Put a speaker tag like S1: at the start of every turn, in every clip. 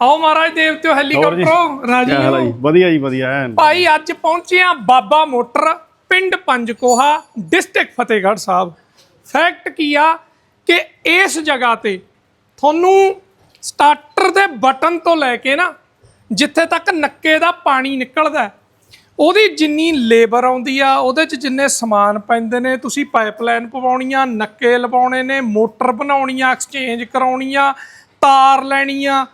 S1: ਆਓ ਮਹਾਰਾਜ ਦੇਵਤਿਓ ਹੈਲੀਕਾਪਟਰ ਰਾਜੀ
S2: ਹੈ। ਜੀ? ਵਧੀਆ ਜੀ ਵਧੀਆ ਐਨ।
S1: ਭਾਈ ਅੱਜ ਪਹੁੰਚੇ ਆ ਬਾਬਾ ਮੋਟਰ ਪਿੰਡ ਪੰਜਕੋਹਾ ਡਿਸਟ੍ਰਿਕਟ ਫਤਿਹਗੜ੍ਹ ਸਾਹਿਬ। ਫੈਕਟ ਕੀ ਆ ਕਿ ਇਸ ਜਗ੍ਹਾ ਤੇ ਤੁਹਾਨੂੰ ਸਟਾਰਟਰ ਦੇ ਬਟਨ ਤੋਂ ਲੈ ਕੇ ਨਾ ਜਿੱਥੇ ਤੱਕ ਨੱਕੇ ਦਾ ਪਾਣੀ ਨਿਕਲਦਾ ਉਹਦੀ ਜਿੰਨੀ ਲੇਬਰ ਆਉਂਦੀ ਆ ਉਹਦੇ ਚ ਜਿੰਨੇ ਸਮਾਨ ਪੈਂਦੇ ਨੇ ਤੁਸੀਂ ਪਾਈਪਲਾਈਨ ਪਵਾਉਣੀਆਂ ਨੱਕੇ ਲਵਾਉਣੇ ਨੇ ਮੋਟਰ ਬਣਾਉਣੀਆਂ ਐਕਸਚੇਂਜ ਕਰਾਉਣੀਆਂ ਤਾਰ ਲੈਣੀਆਂ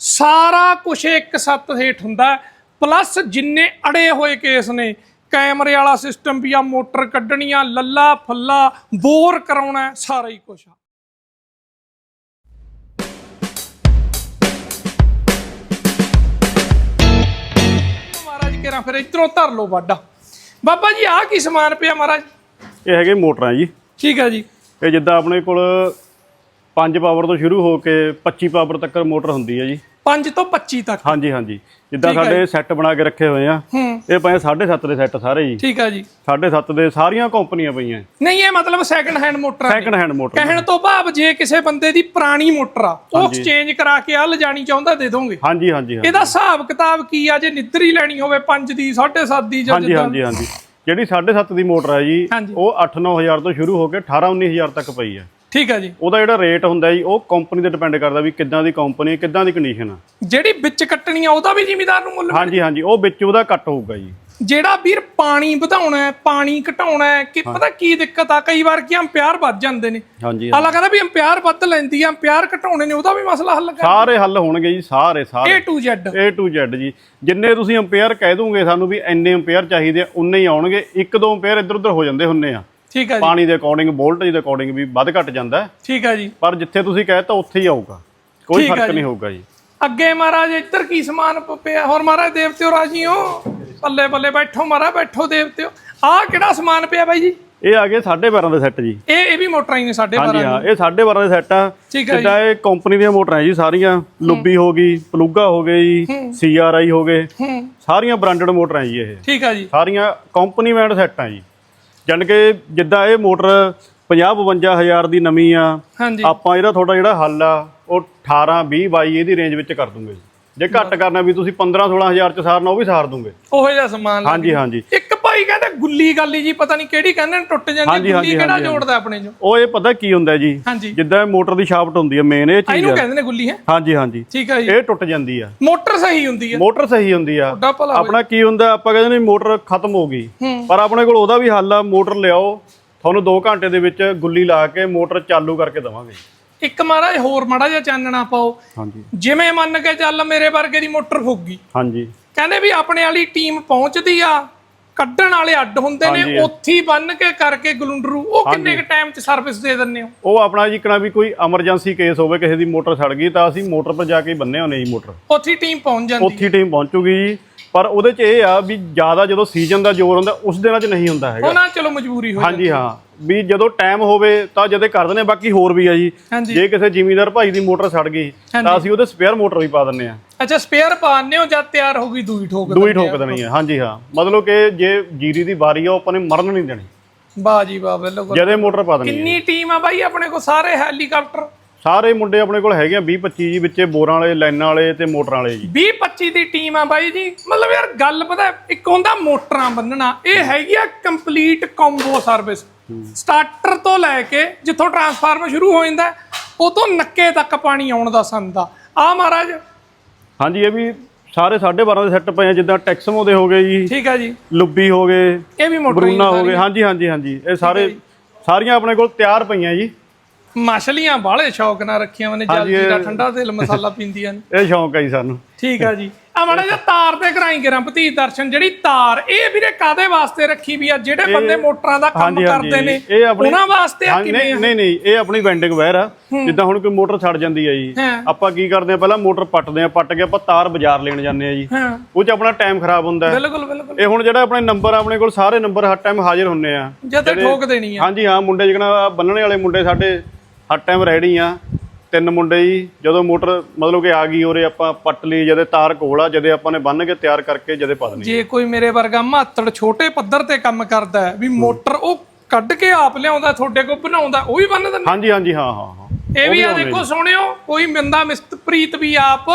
S1: ਸਾਰਾ ਕੁਝ ਇੱਕ ਸੱਤ ਹੇਠ ਹੁੰਦਾ ਪਲੱਸ ਜਿੰਨੇ ਅੜੇ ਹੋਏ ਕੇਸ ਨੇ ਕੈਮਰੇ ਵਾਲਾ ਸਿਸਟਮ ਵੀ ਆ ਮੋਟਰ ਕੱਢਣੀਆਂ ਲੱਲਾ ਫੱਲਾ ਬੋਰ ਕਰਾਉਣਾ ਸਾਰਾ ਹੀ ਕੁਝ ਆ। ਮਹਾਰਾਜ ਕਿਹੜਾ ਫਿਰ ਇਧਰੋਂ ਧਰ ਲਓ ਵਾਡਾ ਬਾਬਾ ਜੀ ਆਹ ਕੀ ਸਮਾਨ ਪਿਆ ਮਹਾਰਾਜ?
S2: ਇਹ ਹੈਗੇ ਮੋਟਰਾਂ ਜੀ।
S1: ਠੀਕ ਹੈ ਜੀ।
S2: ਇਹ ਜਿੱਦਾਂ ਆਪਣੇ ਕੋਲ 5 ਪਾਵਰ ਤੋਂ ਸ਼ੁਰੂ ਹੋ ਕੇ 25 ਪਾਵਰ ਤੱਕ ਮੋਟਰ ਹੁੰਦੀ ਹੈ ਜੀ।
S1: 5 ਤੋਂ 25 ਤੱਕ?
S2: ਹਾਂਜੀ ਹਾਂਜੀ। ਜਿੱਦਾਂ
S1: ਠੀਕ ਹੈ
S2: ਸਾਡੇ ਸੈੱਟ ਬਣਾ ਕੇ ਰੱਖੇ ਹੋਏ ਆ
S1: ਹੂੰ।
S2: ਇਹ ਪਏ 7.5 ਦੇ ਸੈੱਟ ਸਾਰੇ ਜੀ।
S1: ਠੀਕ ਹੈ ਜੀ।
S2: 7.5 ਦੇ ਸਾਰੀਆਂ ਕੰਪਨੀਆਂ ਪਈਆਂ।
S1: ਨਹੀਂ ਇਹ ਮਤਲਬ second hand motor
S2: second hand motor
S1: ਕਹਿਣ ਤੋਂ ਭਾਵ ਜੇ ਕਿਸੇ ਬੰਦੇ ਦੀ ਪੁਰਾਣੀ ਮੋਟਰ ਆ ਉਹ ਐਕਸਚੇਂਜ ਕਰਾ ਕੇ ਆ ਲਿਜਾਣੀ ਚਾਹੁੰਦਾ ਦੇ ਦੋਗੇ?
S2: ਹਾਂਜੀ ਹਾਂਜੀ ਹਾਂਜੀ।
S1: ਇਹਦਾ ਹਿਸਾਬ ਕਿਤਾਬ ਕੀ ਆ? ਜੇ ਨਿੱਦਰੀ ਲੈਣੀ ਹੋਵੇ 5 ਦੀ 7.5 ਦੀ ਜਾਂ
S2: ਹਾਂਜੀ ਹਾਂਜੀ ਹਾਂਜੀ। ਜਿਹੜੀ 7.5 ਦੀ ਮੋਟਰ ਹੈ ਜੀ
S1: ਹਾਂਜੀ।
S2: ਉਹ 8-9000 ਤੋਂ ਸ਼ੁਰੂ ਹੋ ਕੇ 18-19000 ਤੱਕ ਪਈ ਹੈ
S1: ਠੀਕ ਹੈ ਜੀ।
S2: ਉਹਦਾ ਜਿਹੜਾ ਰੇਟ ਹੁੰਦਾ ਜੀ ਉਹ ਕੰਪਨੀ ਤੇ ਡਿਪੈਂਡ ਕਰਦਾ ਵੀ ਕਿੱਦਾਂ ਦੀ ਕੰਪਨੀ ਕਿੱਦਾਂ ਦੀ ਕੰਡੀਸ਼ਨ ਆ।
S1: ਜਿਹੜੀ ਵਿੱਚ ਕੱਟਣੀ ਆ ਉਹਦਾ ਵੀ ਜ਼ਿਮੀਦਾਰ ਨੂੰ ਮੁੱਲ
S2: ਹਾਂਜੀ ਹਾਂਜੀ ਉਹ ਵਿੱਚ ਉਹਦਾ ਕੱਟ ਹੋਊਗਾ ਜੀ।
S1: ਜਿਹੜਾ ਵੀਰ ਪਾਣੀ ਵਧਾਉਣਾ ਹੈ ਪਾਣੀ ਘਟਾਉਣਾ ਹੈ ਕਿ ਪਤਾ ਕੀ ਦਿੱਕਤ ਆ ਕਈ ਵਾਰ ਕੀ ਅੰਪਿਆਰ ਵੱਧ ਜਾਂਦੇ ਨੇ।
S2: ਹਾਂਜੀ
S1: ਹਾਲਾ ਕਹਿੰਦਾ ਵੀ ਅੰਪਿਆਰ ਵੱਧ ਲੈਂਦੀ ਆ ਅੰਪਿਆਰ ਘਟਾਉਣੇ ਨੇ ਉਹਦਾ ਵੀ ਮਸਲਾ ਹੱਲ ਕਰ
S2: ਸਾਰੇ ਹੱਲ ਹੋਣਗੇ ਜੀ ਸਾਰੇ ਸਾਰੇ।
S1: A to Z
S2: A to Z ਜੀ। ਜਿੰਨੇ ਤੁਸੀਂ ਅੰਪੇਅਰ ਕਹਿ ਦੋਗੇ ਸਾਨੂੰ ਵੀ ਇੰਨੇ ਅੰਪੇਅਰ ਚਾਹੀਦੇ ਆ ਉਨੇ ਹੀ ਆਉਣਗੇ। ਇੱਕ ਦੋ ਅੰਪੇਅਰ ਇੱਧਰ ਉੱਧਰ ਹੋ ਜਾਂਦੇ ਹੁੰਨੇ ਆ।
S1: ਠੀਕ ਹੈ ਜੀ।
S2: ਪਾਣੀ ਦੇ ਅਕੋਰਡਿੰਗ ਵੋਲਟੇਜ ਦੇ ਅਕੋਰਡਿੰਗ ਵੀ ਵੱਧ ਘਟ ਜਾਂਦਾ।
S1: ਠੀਕ ਹੈ ਜੀ।
S2: ਪਰ ਜਿੱਥੇ ਤੁਸੀਂ ਕਹਿਤਾ ਉੱਥੇ ਹੀ ਆਊਗਾ। ਕੋਈ
S1: ਆ
S2: ਫ਼ਰਕ। ਨਹੀਂ ਹੋਊਗਾ ਜੀ।
S1: ਅੱਗੇ ਮਹਾਰਾਜ ਇੱਧਰ ਕੀ ਸਮਾਨ ਪਿਆ? ਹੋਰ ਮਹਾਰਾਜ ਦੇਵਤਿਓ ਰਾਜੀ ਹੋ ਪੱਲੇ ਪੱਲੇ ਬੈਠੋ ਮਹਾਰਾਜ ਬੈਠੋ ਦੇਵਤਿਓ। ਆਹ ਕਿਹੜਾ ਸਮਾਨ ਪਿਆ ਬਾਈ ਜੀ?
S2: ਇਹ ਆ ਗਏ 12.5 ਦੇ ਸੈੱਟ ਜੀ।
S1: ਇਹ ਇਹ ਵੀ ਮੋਟਰਾਂ ਹੀ ਨੇ ਸਾਡੇ
S2: ਹਾਂਜੀ
S1: ਬਾਰਾਂ
S2: ਹਾਂ ਇਹ 12.5 ਦੇ ਸੈੱਟ ਆ। ਜਿੱਦਾਂ ਇਹ ਕੰਪਨੀ ਦੀਆਂ ਮੋਟਰਾਂ ਹੈ ਜੀ ਸਾਰੀਆਂ ਲੁੱਬੀ ਹੋ ਗਈ ਪਲੂਗਾ ਹੋ ਗਈ ਜੀ ਸੀਆਰਆਈ ਹੋ ਗਏ। ਸਾਰੀਆਂ ਬ੍ਰਾਂਡਡ ਮੋਟਰਾਂ ਜੀ ਇਹ।
S1: ਠੀਕ ਹੈ ਜੀ।
S2: ਸਾਰੀਆਂ ਕੰਪਨੀ ਮੈਂਡ ਸੈੱਟ ਆ ਜੀ। ਜਾਣੀ ਕਿ ਜਿੱਦਾਂ ਇਹ ਮੋਟਰ 50 52000 ਦੀ ਨਵੀਂ ਆ
S1: ਹਾਂਜੀ।
S2: ਆਪਾਂ ਇਹਦਾ ਤੁਹਾਡਾ ਜਿਹੜਾ ਹੱਲ ਆ ਉਹ 18 20 22 ਇਹਦੀ ਰੇਂਜ ਵਿੱਚ ਕਰ ਦੂੰਗੇ ਜੀ। ਘੱਟ ਕਰਨਾ ਵੀ ਤੁਸੀਂ 15 16000 ਚ ਸਾਰਨਾ ਉਹ ਵੀ ਸਾਰ ਦੂੰਗੇ।
S1: ਉਹੋ ਜਿਹਾ ਸਮਾਨ
S2: ਹਾਂਜੀ ਹਾਂਜੀ।
S1: ਇੱਕ ਭਾਈ ਕਹਿੰਦੇ ਗੁੱਲੀ ਗਾਲੀ ਜੀ ਪਤਾ ਨਹੀਂ ਕਿਹੜੀ ਕਹਿੰਦੇ ਨੇ ਟੁੱਟ ਜਾਂਦੀ ਗੁੱਲੀ ਕਿਹੜਾ ਜੋੜਦਾ ਆਪਣੇ ਚੋਂ?
S2: ਉਹ ਇਹ ਪਤਾ ਕੀ ਹੁੰਦਾ ਜੀ ਜਿੱਦਾਂ ਮੋਟਰ ਦੀ ਸ਼ਾਫਟ ਹੁੰਦੀ ਹੈ ਮੇਨ ਇਹ ਚੀਜ਼
S1: ਇਹਨੂੰ
S2: ਆ।
S1: ਕਹਿੰਦੇ ਨੇ ਗੁੱਲੀ ਹੈ?
S2: ਹਾਂਜੀ ਹਾਂਜੀ।
S1: ਠੀਕ ਹੈ ਜੀ।
S2: ਇਹ ਟੁੱਟ ਜਾਂਦੀ ਆ।
S1: ਮੋਟਰ ਸਹੀ ਹੁੰਦੀ ਹੈ
S2: ਮੋਟਰ ਸਹੀ ਹੁੰਦੀ ਆ। ਆਪਣਾ ਕੀ ਹੁੰਦਾ ਆਪਾਂ ਕਹਿੰਦੇ ਨੇ ਮੋਟਰ ਖਤਮ ਹੋ ਗਈ। ਪਰ ਆਪਣੇ ਕੋਲ ਉਹਦਾ ਵੀ ਹੱਲ ਆ ਮੋਟਰ ਲਿਆਓ ਤੁਹਾਨੂੰ 2 ਘੰਟੇ ਦੇ ਵਿੱਚ ਗੁੱਲੀ ਲਾ ਕੇ ਮੋਟਰ ਚਾਲੂ ਕਰਕੇ ਦਵਾਂਗੇ।
S1: ਇੱਕ ਮਹਾਰਾਜ ਹੋਰ ਮਾੜਾ ਜਿਹਾ ਚਾਨਣਾ ਪਾਓ।
S2: ਹਾਂਜੀ।
S1: ਜਿਵੇਂ ਮੰਨ ਕੇ ਚੱਲ ਮੇਰੇ ਵਰਗੇ ਦੀ ਮੋਟਰ ਫੁੱਕ ਗਈ।
S2: ਹਾਂਜੀ।
S1: ਕਹਿੰਦੇ ਵੀ ਆਪਣੇ ਵਾਲੀ ਟੀਮ ਪਹੁੰਚਦੀ ਆ ਕੱਢਣ ਵਾਲੇ ਅੱਡ ਹੁੰਦੇ ਨੇ। ਉੱਥੇ ਹੀ ਬੰਨ ਕੇ ਕਰਕੇ ਗਲੁੰਡਰੂ। ਉਹ ਕਿੰਨੇ ਕ ਟਾਈਮ 'ਚ ਸਰਵਿਸ ਦੇ ਦਿੰਦੇ ਹੋ?
S2: ਉਹ ਆਪਣਾ ਜੀ ਕਣਾ ਵੀ ਕੋਈ ਐਮਰਜੈਂਸੀ ਕੇਸ ਹੋਵੇ ਕਿਸੇ ਦੀ ਮੋਟਰ ਸੜ ਗਈ ਤਾਂ ਅਸੀਂ ਮੋਟਰ 'ਤੇ ਜਾ ਕੇ ਬੰਨੇ ਹੁੰਨੇ ਜੀ ਮੋਟਰ।
S1: ਉੱਥੇ ਟੀਮ ਪਹੁੰਚ ਜਾਂਦੀ
S2: ਉੱਥੇ ਟੀਮ ਪਹੁੰਚੂਗੀ ਜੀ। ਪਰ ਉਹਦੇ 'ਚ ਇਹ ਆ ਵੀ ਜ਼ਿਆਦਾ ਜਦੋਂ ਸੀਜ਼ਨ ਦਾ ਜ਼ੋਰ ਹੁੰਦਾ ਉਸ ਦਿਨਾਂ 'ਚ ਨਹੀਂ ਹੁੰਦਾ ਹੈਗਾ।
S1: ਉਹਨਾਂ ਚਲੋ ਮਜਬੂਰੀ ਹੋ
S2: ਹਾਂਜੀ ਹਾਂ। ਵੀ ਜਦੋਂ ਟਾਈਮ ਹੋਵੇ ਤਾਂ ਜਦੇ ਕਰ ਦਿੰਦੇ। ਬਾਕੀ ਹੋਰ ਵੀ ਆ ਜੀ। ਜੇ ਕਿਸੇ ਜ਼ਿਮੀਂਦਾਰ ਭਾਈ ਦੀ ਮੋਟਰ ਸੜ ਗਈ ਤਾਂ ਅਸੀਂ ਉਹਦੇ ਸਪੇਅਰ ਮੋਟਰ ਵੀ ਪਾ ਦਿੰਨੇ ਆ
S1: ਅੱਛਾ ਸਪੇਅਰ ਪਾਉਂਦੇ ਹੋ ਜਦ ਤਿਆਰ ਹੋ ਗਈ ਦੂਈ ਠੋਕ
S2: ਦੂਈ ਠੋਕ ਦੇਣੀ ਹੈ ਹਾਂਜੀ ਹਾਂ। ਮਤਲਬ ਕਿ ਜੇ ਜੀਰੀ ਦੀ ਵਾਰੀ ਆ ਉਹ ਆਪਾਂ ਨੇ ਮਰਨ ਨਹੀਂ ਦੇਣੀ।
S1: ਵਾਹ ਜੀ ਵਾਹ ਬਿਲਕੁਲ।
S2: ਜਦੇ ਮੋਟਰ ਪਾ ਦੇਣੀ।
S1: ਕਿੰਨੀ ਟੀਮ ਆ ਬਾਈ ਆਪਣੇ ਕੋਲ? ਸਾਰੇ ਹੈਲੀਕਾਪਟਰ?
S2: ਸਾਰੇ ਮੁੰਡੇ ਆਪਣੇ ਕੋਲ ਹੈਗੇ ਆ 20 25 ਜੀ ਵਿੱਚੇ ਬੋਰਾਂ ਵਾਲੇ ਲਾਈਨਾਂ ਵਾਲੇ ਤੇ ਮੋਟਰਾਂ ਵਾਲੇ ਜੀ।
S1: 20 25 ਦੀ ਟੀਮ ਆ ਬਾਈ ਜੀ। ਮਤਲਬ ਯਾਰ ਗੱਲ ਪਤਾ ਇੱਕ ਹੁੰਦਾ ਮੋਟਰਾਂ ਬੰਨਣਾ। ਇਹ ਹੈਗੀ ਆ ਕੰਪਲੀਟ ਕੰਬੋ ਸਰਵਿਸ ਸਟਾਰਟਰ ਤੋਂ ਲੈ ਕੇ ਜਿੱਥੋਂ ਟਰਾਂਸਫਾਰਮਰ ਸ਼ੁਰੂ ਹੋ ਜਾਂਦਾ ਤੋਂ ਨੱਕੇ ਤੱਕ ਪਾਣੀ ਆਉਣ ਦਾ ਸੰਦਾ ਆ। ਮਹਾਰਾਜ
S2: ਹਾਂਜੀ ਇਹ ਵੀ ਸਾਰੇ 12.5 ਦੇ ਸੈੱਟ ਪਏ ਆ ਜਿੱਦਾਂ ਟੈਕਸਮੋ ਦੇ ਹੋ ਗਏ ਜੀ
S1: ਠੀਕ ਹੈ ਜੀ।
S2: ਲੁੱਬੀ ਹੋ ਗਏ
S1: ਇਹ ਵੀ ਮੋਟਰ
S2: ਬਰੂਨਾ ਹੋ ਗਏ। ਹਾਂਜੀ ਹਾਂਜੀ ਹਾਂਜੀ। ਇਹ ਸਾਰੇ ਸਾਰੀਆਂ ਆਪਣੇ ਕੋਲ ਤਿਆਰ ਪਈਆਂ ਜੀ।
S1: ਮਛਲੀਆਂ ਬਾਹਲੇ ਸ਼ੌਕ ਨਾਲ ਰੱਖੀਆਂ ਨੇ ਜਲਦੀ ਦਾ ਠੰਡਾ ਤੇਲ ਮਸਾਲਾ ਪੀਂਦੀਆਂ ਨੇ।
S2: ਇਹ ਸ਼ੌਂਕ ਹੈ ਜੀ ਸਾਨੂੰ।
S1: ਠੀਕ ਆ ਜੀ। ਆ ਮਾੜਾ ਜਿਹਾ ਤਾਰ ਤੇ ਕਰਾਈ ਗਰਾਂ ਭਤੀ ਦਰਸ਼ਨ ਜਿਹੜੀ ਤਾਰ ਇਹ ਵੀਰੇ ਕਾਦੇ ਵਾਸਤੇ ਰੱਖੀ ਵੀ ਆ? ਜਿਹੜੇ ਬੰਦੇ ਮੋਟਰਾਂ ਦਾ ਕੰਮ ਕਰਦੇ ਨੇ ਉਹਨਾਂ ਵਾਸਤੇ ਆ ਕਿਵੇਂ
S2: ਨਹੀਂ ਨਹੀਂ ਇਹ ਆਪਣੀ ਵੈਂਡਿੰਗ ਵਾਇਰ ਆ। ਜਿੱਦਾਂ ਹੁਣ ਕੋਈ ਮੋਟਰ ਛੱਡ ਜਾਂਦੀ ਆ ਜੀ। ਆਪਾਂ ਕੀ ਕਰਦੇ ਆ ਪਹਿਲਾਂ ਮੋਟਰ ਪੱਟਦੇ ਆ ਪੱਟ ਕੇ ਆਪਾਂ ਤਾਰ ਬਾਜ਼ਾਰ ਲੈਣ ਜਾਂਦੇ ਆ ਜੀ। ਉਹ ਚ ਆਪਣਾ ਟਾਈਮ ਖਰਾਬ ਹੁੰਦਾ।
S1: ਬਿਲਕੁਲ ਬਿਲਕੁਲ।
S2: ਇਹ ਹੁਣ ਜਿਹੜਾ ਆਪਣੇ ਨੰਬਰ ਆਪਣੇ ਕੋਲ ਸਾਰੇ ਨੰਬਰ ਹਰ ਟਾਈਮ ਹਾਜ਼ਰ ਹੁੰਨੇ ਆ।
S1: ਜਦ ਠੋਕ ਦੇਣੀ ਆ।
S2: ਹਾਂਜੀ ਹਾਂ ਮੁੰਡੇ ਜਿਹੜਾ ਬੰਨਣੇ ਵਾਲੇ ਮੁੰਡੇ ਸਾਡੇ ਹਰ ਟਾਈਮ ਰੈਡੀ ਆ। ਤਿੰਨ ਮੁੰਡੇ ਜੀ ਜਦੋਂ ਮੋਟਰ ਮਤਲਬ ਕਿ ਆ ਗਈ ਉਰੇ ਆਪਾਂ ਪੱਟ ਲਈ ਜਦੇ ਤਾਰ ਕੋਲ ਆ ਜਦੇ ਆਪਾਂ ਨੇ ਬੰਨ ਕੇ ਤਿਆਰ ਕਰਕੇ ਜਦੇ ਪਾ ਦੇਣੀ
S1: ਜੇ ਕੋਈ ਮੇਰੇ ਵਰਗਾ ਮਾਤੜ ਛੋਟੇ ਪੱਧਰ ਤੇ ਕੰਮ ਕਰਦਾ ਹੈ ਵੀ ਮੋਟਰ ਉਹ ਕੱਢ ਕੇ ਆਪ ਲਿਆਉਂਦਾ ਤੁਹਾਡੇ ਕੋਲ ਬਣਾਉਂਦਾ ਉਹ ਵੀ ਬੰਨ ਦਿੰਦਾ?
S2: ਹਾਂਜੀ ਹਾਂਜੀ ਹਾਂ ਹਾਂ ਹਾਂ।
S1: ਇਹ ਵੀ ਆ ਦੇਖੋ ਸੋਹਣਿਓ ਕੋਈ ਬੰਦਾ ਮਿਸਤਪ੍ਰੀਤ ਵੀ ਆਪ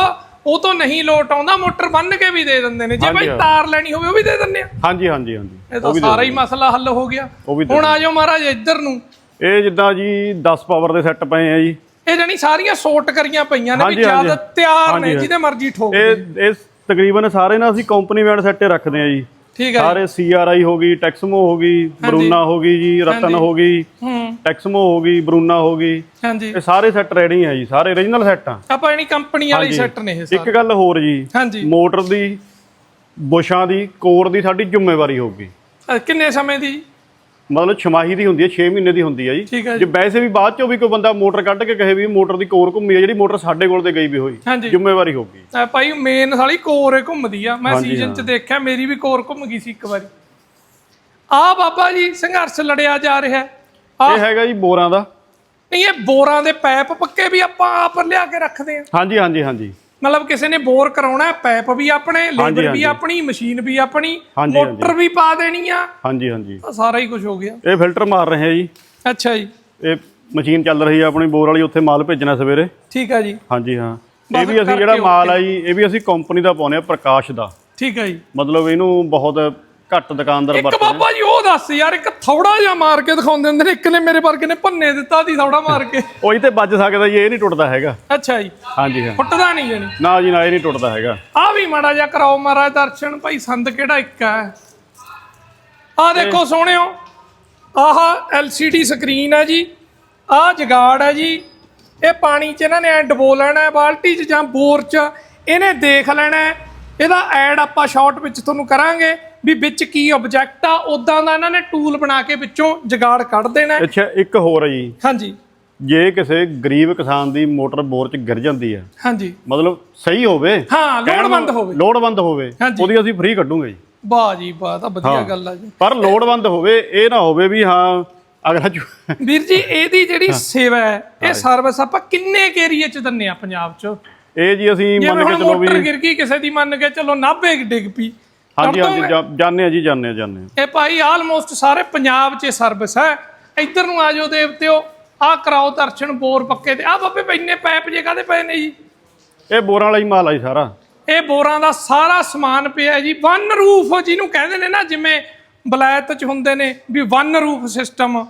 S1: ਉਹ ਤੋਂ ਨਹੀਂ ਲੋਟ ਆਉਂਦਾ ਮੋਟਰ ਬੰਨ ਕੇ ਵੀ ਦੇ ਦਿੰਦੇ ਨੇ। ਜੇ
S2: ਹਾਂ।
S1: ਤਾਰ ਲੈਣੀ ਹੋਵੇ ਉਹ ਵੀ ਦੇ ਦਿੰਦੇ ਆ।
S2: ਹਾਂਜੀ ਹਾਂਜੀ ਹਾਂਜੀ।
S1: ਇਹ ਤਾਂ ਸਾਰਾ ਹੀ ਮਸਲਾ ਹੱਲ ਹੋ ਗਿਆ।
S2: ਉਹ ਵੀ ਦੇ
S1: ਹੁਣ ਆ। ਜਾਓ ਮਹਾਰਾਜ ਇੱਧਰ ਨੂੰ।
S2: ਇਹ ਜਿੱਦਾਂ ਜੀ 10 ਪਾਵਰ ਦੇ ਸੈੱਟ ਪਏ ਆ ਜੀ।
S1: ਇਹ ਜਣੀ ਸਾਰੀਆਂ ਸੋਟ ਕਰੀਆਂ ਪਈਆਂ ਨੇ ਵੀ
S2: ਹਾਂਜੀ,
S1: ਤਿਆਰ ਨੇ
S2: ਹਾਂਜੀ,
S1: ਜਿਹਦੇ ਮਰਜ਼ੀ ਠੋਕ
S2: ਇਹ ਇਹ ਤਕਰੀਬਨ ਸਾਰੇ ਨਾ ਅਸੀਂ ਕੰਪਨੀ ਮੈਡ ਸੈੱਟੇ ਰੱਖਦੇ ਆ ਜੀ।
S1: ਠੀਕ ਹੈ
S2: ਸਾਰੇ ਸੀਆਰਆਈ ਹੋ ਗਈ ਟੈਕਸਮੋ ਹੋ ਗਈ ਬਰੂਨਾ ਹੋ ਗਈ ਜੀ ਰਤਨ ਹੋ ਗਈ
S1: ਹੂੰ।
S2: ਟੈਕਸਮੋ ਹੋ ਗਈ ਬਰੂਨਾ ਹੋ ਗਈ।
S1: ਹਾਂਜੀ।
S2: ਇਹ ਸਾਰੇ ਸੈੱਟ ਰੈਡੀ ਆ ਜੀ ਸਾਰੇ origignal ਸੈੱਟ ਆ।
S1: ਆਪਾਂ ਇਹਨੀ ਕੰਪਨੀ ਵਾਲੇ ਸੈੱਟ ਨੇ ਇਹ ਸਾਰੇ।
S2: ਇੱਕ ਗੱਲ ਹੋਰ ਜੀ
S1: ਹਾਂਜੀ।
S2: ਮੋਟਰ ਦੀ ਬੁਸ਼ਾਂ ਦੀ ਕੋਰ ਦੀ ਸਾਡੀ ਜ਼ਿੰਮੇਵਾਰੀ ਹੋਊਗੀ।
S1: ਅਹ ਕਿੰਨੇ ਸਮੇਂ ਦੀ?
S2: ਮਤਲਬ ਛਮਾਹੀ ਦੀ ਹੁੰਦੀ ਹੈ 6 ਮਹੀਨੇ ਦੀ ਹੁੰਦੀ ਹੈ ਜੀ। ਜੇ ਵੈਸੇ ਵੀ ਬਾਅਦ ਚੋਂ ਵੀ ਕੋਈ ਬੰਦਾ ਮੋਟਰ ਕੱਢ ਕੇ ਕਹੇ ਵੀ ਮੋਟਰ ਦੀ ਕੋਰ ਘੁੰਮੀ ਹੈ ਜਿਹੜੀ ਮੋਟਰ ਸਾਡੇ ਕੋਲ ਤੇ ਗਈ ਵੀ ਹੋਈ ਜ਼ਿੰਮੇਵਾਰੀ ਹੋਊਗੀ
S1: ਭਾਈ ਮੇਨ ਸਾਲੀ ਕੋਰ ਘੁੰਮਦੀ ਆ। ਮੈਂ ਸੀਜ਼ਨ ਚ ਦੇਖਿਆ ਮੇਰੀ ਵੀ ਕੋਰ ਘੁੰਮ ਗਈ ਸੀ ਇੱਕ ਵਾਰੀ। ਆ ਬਾਬਾ ਜੀ ਸੰਘਰਸ਼ ਲੜਿਆ ਜਾ ਰਿਹਾ
S2: ਇਹ ਹੈਗਾ ਜੀ ਬੋਰਾਂ ਦਾ।
S1: ਨਹੀਂ ਇਹ ਬੋਰਾਂ ਦੇ ਪੈਪ ਪੱਕੇ ਵੀ ਆਪਾਂ ਆਪ ਲਿਆ ਕੇ ਰੱਖਦੇ ਆ।
S2: ਹਾਂਜੀ ਹਾਂਜੀ ਹਾਂਜੀ।
S1: ਮਤਲਬ ਕਿਸੇ ਨੇ ਬੋਰ ਕਰਾਉਣਾ ਪੈਪ ਵੀ ਆਪਣੇ ਲੇਬਰ ਵੀ। ਆਪਣੀ ਮਸ਼ੀਨ ਵੀ ਆਪਣੀ ਮੋਟਰ ਵੀ ਪਾ ਦੇਣੀ ਆ।
S2: ਹਾਂਜੀ ਹਾਂਜੀ।
S1: ਸਾਰਾ ਹੀ ਕੁਝ ਹੋ ਗਿਆ।
S2: ਇਹ ਫਿਲਟਰ ਮਾਰ ਰਹੇ ਆ ਜੀ।
S1: ਅੱਛਾ ਜੀ।
S2: ਇਹ ਮਸ਼ੀਨ ਚੱਲ ਰਹੀ ਹੈ ਆਪਣੀ ਬੋਰ ਵਾਲੀ ਉੱਥੇ ਮਾਲ ਭੇਜਣਾ ਸਵੇਰੇ।
S1: ਠੀਕ ਹੈ ਜੀ।
S2: ਹਾਂਜੀ ਹਾਂ। ਇਹ ਵੀ ਅਸੀਂ ਜਿਹੜਾ ਮਾਲ ਆ ਜੀ ਇਹ ਵੀ ਅਸੀਂ ਕੰਪਨੀ ਦਾ ਪਾਉਂਦੇ ਆ ਪ੍ਰਕਾਸ਼ ਦਾ।
S1: ਠੀਕ ਹੈ ਜੀ।
S2: ਮਤਲਬ ਇਹਨੂੰ ਬਹੁਤ ਘੱਟ ਦੁਕਾਨਦਾਰ
S1: ਇੱਕ
S2: ਵਰਤਦੇ
S1: ਬਾਬਾ ਜੀ ਦੱਸ ਯਾਰ ਇੱਕ ਥੋੜਾ ਜਿਹਾ ਮਾਰ ਕੇ ਦਿਖਾਉਂਦੇ ਹੁੰਦੇ ਨੇ। ਇੱਕ ਨੇ ਮੇਰੇ ਵਰਗੇ ਨੇ ਭੰਨੇ ਦਿੱਤਾ ਦੀ ਥੋੜਾ ਮਾਰ ਕੇ।
S2: ਉਹ ਤੇ ਵੱਜ ਸਕਦਾ ਜੀ ਇਹ ਨਹੀਂ ਟੁੱਟਦਾ ਹੈਗਾ।
S1: ਅੱਛਾ ਜੀ।
S2: ਹਾਂਜੀ ਹਾਂ।
S1: ਫੁੱਟਦਾ ਨਹੀਂ ਜਣੀ।
S2: ਨਾ ਜੀ ਨਾ ਇਹ ਨਹੀਂ ਟੁੱਟਦਾ ਹੈਗਾ।
S1: ਆ ਵੀ ਮਾੜਾ ਜਿਹਾ ਕਰਾਓ ਮਹਾਰਾਜ ਦਰਸ਼ਨ। ਭਾਈ ਸੰਦ ਕਿਹੜਾ ਇੱਕ ਹੈ? ਆ ਦੇਖੋ ਸੋਹਣਿਓ ਆਹ LCD ਸਕਰੀਨ ਹੈ ਜੀ। ਆਹ ਜਗਾੜ ਹੈ ਜੀ। ਇਹ ਪਾਣੀ 'ਚ ਇਹਨਾਂ ਨੇ ਐ ਡਬੋ ਲੈਣਾ ਹੈ ਬਾਲਟੀ 'ਚ ਜਾਂ ਬੋਰ 'ਚ। ਇਹਨੇ ਦੇਖ ਲੈਣਾ ਹੈ। ਇਹਦਾ ਐਡ ਆਪਾਂ ਸ਼ਾਰਟ ਵਿੱਚ ਤੁਹਾਨੂੰ ਕਰਾਂਗੇ। ਵੀ ਵਿੱਚ ਕੀ ਆਬਜੈਕਟ ਆ ਉਦਾਂ ਦਾ ਇਹਨਾਂ ਨੇ ਟੂਲ ਬਣਾ ਕੇ ਵਿੱਚੋਂ ਜਗਾੜ ਕੱਢ ਦੇਣਾ ਹੈ।
S2: ਅੱਛਾ ਇੱਕ ਹੋਰ ਹੈ ਜੀ।
S1: ਹਾਂਜੀ।
S2: ਜੇ ਕਿਸੇ ਗਰੀਬ ਕਿਸਾਨ ਦੀ ਮੋਟਰ ਬੋਰ 'ਚ ਗਿਰ ਜਾਂਦੀ ਹੈ
S1: ਹਾਂਜੀ।
S2: ਮਤਲਬ ਸਹੀ ਹੋਵੇ
S1: ਹਾਂ ਲੋੜਵੰਦ ਹੋਵੇ।
S2: ਲੋੜਵੰਦ ਹੋਵੇ
S1: ਹਾਂਜੀ।
S2: ਉਹਦੀ ਅਸੀਂ ਫ੍ਰੀ ਕੱਢੂਗੇ ਜੀ।
S1: ਵਾਹ ਜੀ ਵਾਹ ਤਾਂ ਵਧੀਆ ਗੱਲ ਆ ਜੀ।
S2: ਪਰ ਲੋੜਵੰਦ ਹੋਵੇ ਇਹ ਨਾ ਹੋਵੇ ਵੀ ਹਾਂ ਅਗਲਾ ਚੁ-
S1: ਵੀਰ ਜੀ ਇਹਦੀ ਜਿਹੜੀ ਸੇਵਾ ਹੈ ਇਹ ਸਰਵਿਸ ਆਪਾਂ ਕਿੰਨੇ ਕੁ ਏਰੀਏ ਚ ਦਿੰਨੇ ਆ ਪੰਜਾਬ ਚ?
S2: ਇਹ ਜੀ ਅਸੀਂ
S1: ਜਿਵੇਂ
S2: ਮੰਨ ਕੇ
S1: ਹੁਣ
S2: ਚਲੋ ਵੀ
S1: ਮੋਟਰ ਗਿਰ ਗਈ ਕਿਸੇ ਦੀ ਮੰਨ ਕੇ ਚਲੋ ਨਾਭੇ ਡਿੱਗ ਪਈ
S2: ਹਾਂਜੀ ਹਾਂਜੀ ਜਾਣਦੇ ਆ ਜੀ ਜਾਣਦੇ ਆ ਜਾਣਦੇ ਆ।
S1: ਇਹ ਭਾਈ ਆਲਮੋਸਟ ਸਾਰੇ ਪੰਜਾਬ 'ਚ ਸਰਵਿਸ ਹੈ। ਇੱਧਰ ਨੂੰ ਆ ਜਾਓ ਦੇਵਤਿਓ ਆ ਕਰਾਓ ਦਰਸ਼ਨ ਬੋਰ ਪੱਕੇ ਤੇ। ਆ ਬਾਬੇ ਇੰਨੇ ਪੈਪ ਜੇ ਕਾਦੇ ਪਏ ਨੇ ਜੀ?
S2: ਇਹ ਬੋਰਾਂ ਵਾਲਾ ਹੀ ਮਾਲ ਆ ਜੀ ਸਾਰਾ।
S1: ਇਹ ਬੋਰਾਂ ਦਾ ਸਾਰਾ ਸਮਾਨ ਪਿਆ ਜੀ। ਵਨ ਰੂਫ ਜਿਹਨੂੰ ਕਹਿੰਦੇ ਨੇ ਨਾ ਜਿਵੇਂ ਬਲੈਤ ਚ ਹੁੰਦੇ ਨੇ ਵੀ ਵਨ ਰੂਫ ਸਿਸਟਮ